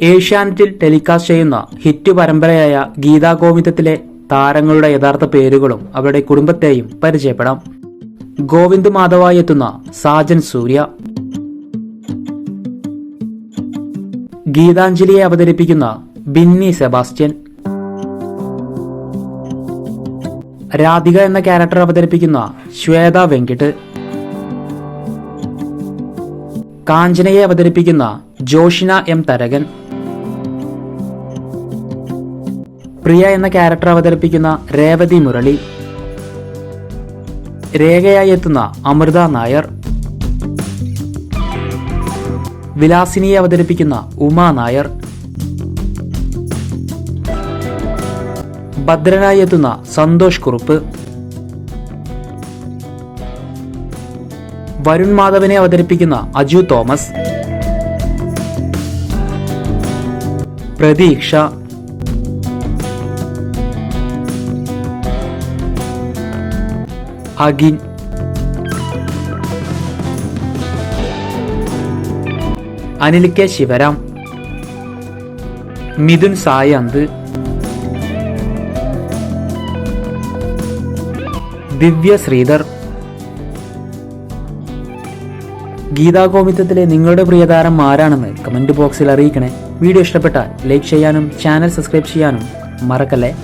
ഏഷ്യാനെറ്റിൽ ടെലികാസ്റ്റ് ചെയ്യുന്ന ഹിറ്റ് പരമ്പരയായ ഗീതാഗോവിന്ദത്തിലെ താരങ്ങളുടെ യഥാർത്ഥ പേരുകളും അവരുടെ കുടുംബത്തെയും പരിചയപ്പെടാം. ഗോവിന്ദ് മാധവായി എത്തുന്ന സാജൻ സൂര്യ. ഗീതാഞ്ജലിയെ അവതരിപ്പിക്കുന്ന ബിന്നി സെബാസ്റ്റ്യൻ. രാധിക എന്ന ക്യാരക്ടർ അവതരിപ്പിക്കുന്ന ശ്വേത വെങ്കിട്ട്. കാഞ്ചനയെ അവതരിപ്പിക്കുന്ന ജോഷിന എം തരകൻ. പ്രിയ എന്ന ക്യാരക്ടർ അവതരിപ്പിക്കുന്ന രേവതി മുരളി. രേഖയായി എത്തുന്ന അമൃത നായർ. വിലാസിനിയെ അവതരിപ്പിക്കുന്ന ഉമാ നായർ. ഭദ്രനായി എത്തുന്ന സന്തോഷ് കുറുപ്പ്. വരുൺ മാധവനെ അവതരിപ്പിക്കുന്ന അജു തോമസ്. പ്രതീക്ഷ. Again Anil K Sivaram. മിഥുൻ സായന്ത്. ദിവ്യ ശ്രീധർ. ഗീതാഗോമിത്തത്തിലെ നിങ്ങളുടെ പ്രിയതാരം ആരാണെന്ന് കമന്റ് ബോക്സിൽ അറിയിക്കണേ. വീഡിയോ ഇഷ്ടപ്പെട്ടാൽ ലൈക്ക് ചെയ്യാനും ചാനൽ സബ്സ്ക്രൈബ് ചെയ്യാനും മറക്കല്ലേ?